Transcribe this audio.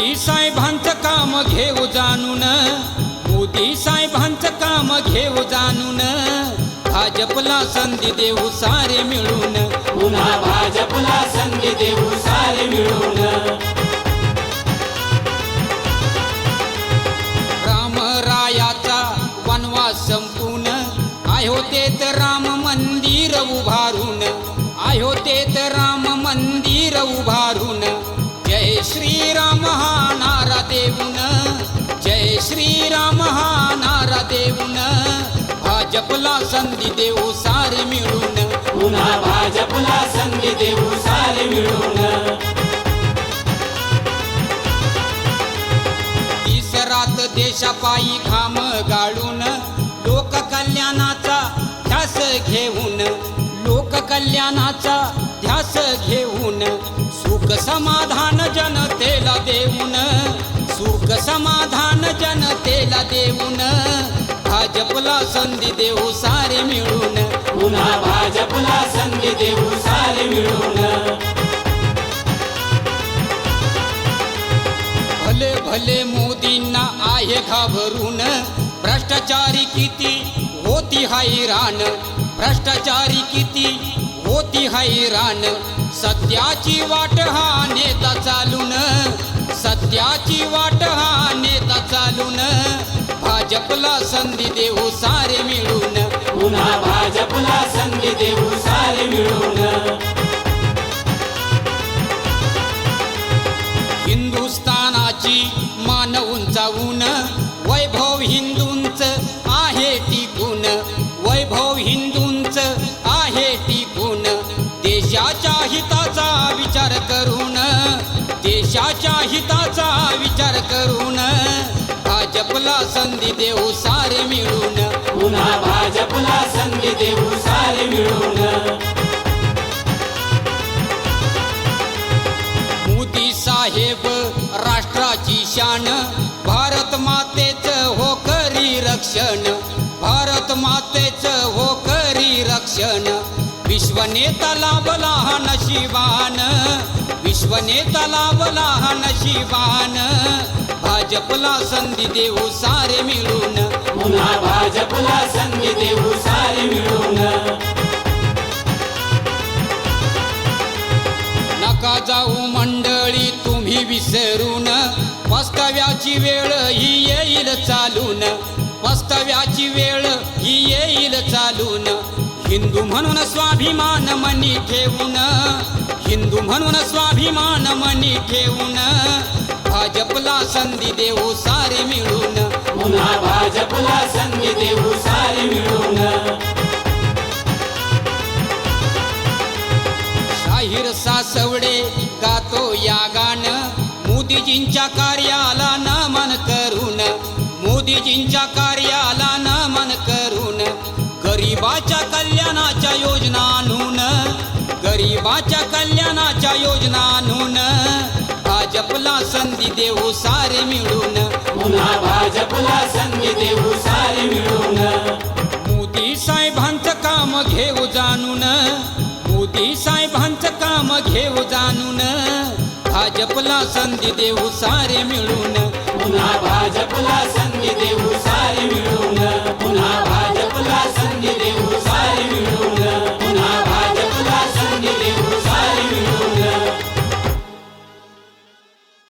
मोदी साहेबांचं काम घेऊ जाणून. मोदी साहेबांचं काम घेऊ जाणून. भाजपला संधी देऊ सारे मिळून. पुन्हा भाजपला संधी देऊ सारे मिळून. रामरायाचा वनवास संपून. अयोध्येत राम मंदिर उभारून. अयोध्येत राम मंदिर उभारून. जय श्रीराम देऊन भाजपला संधी देऊ सारे मिळून. पुन्हा भाजपला संधी देऊ सारे मिळून. तिसरात देशापायी घाम गाळून लोककल्याणाचा ध्यास घेऊन. लोककल्याणाचा ध्यास घेऊन सुख समाधान जनतेला देऊन. सुख समाधान जनतेला देऊन भाजपला संधी देऊ सारे मिळून. पुन्हा भाजपला संधी देऊ सारे मिळून. भले भले मोदींना आहे घाबरून. भ्रष्टाचारी किती होती हैराण. भ्रष्टाचारी किती होती हैराण. सत्याची वाट हा नेता चालून. सत्याची वाट हा नेता भाजपला संधी देऊ सारे मिळून. पुन्हा भाजपला संधी देऊ सारे मिळून. हिंदुस्थानाची मान उंचावून वैभव हिंदूंच आहे टिकून. वैभव हिंदूंच आहे टिकून. देशाच्या हिताचा विचार करून देशाच्या हिताचा भाजपला संधी देऊ सारे मिळून. पुन्हा भाजपला संधी देऊ सारे मिळून. मोदी साहेब राष्ट्राची शान भारत मातेच हो करी रक्षण. भारत मातेच हो करी रक्षण विश्वनेता लाभला हा नशिबान. विश्वनेता लाभला हा नशिबान. भाजपला संधी देऊ सारे मिळून. पुन्हा भाजपला संधी देऊ सारे मिळून. नका जाऊ मंडळी तुम्ही विसरून. वास्तव्याची वेळ ही येईल चालून. वास्तव्याची वेळ ही येईल चालून. हिंदू म्हणून स्वाभिमान मनी ठेवून हिंदू म्हणून स्वाभिमान मनी ठेवून भाजपला संधी देऊ सारे मिळून. पुन्हा भाजपला संधी देऊ सारे मिळून. शाहीर सासवडे गातो या गाण मोदीजींच्या कार्याला नमन करून मोदीजींच्या कार्याला गरीबाच्या कल्याणाच्या योजना आणून भाजपला संधी देऊ सारे मिळून. पुन्हा भाजपला संधी देऊ सारे मिळून. मोदी साहेबांचं काम घेऊ जाणून. मोदी साहेबांचं काम घेऊ जाणून. भाजपला संधी देऊ सारे मिळून. पुन्हा भाजपला संधी देऊ सारे मिळून. पुन्हा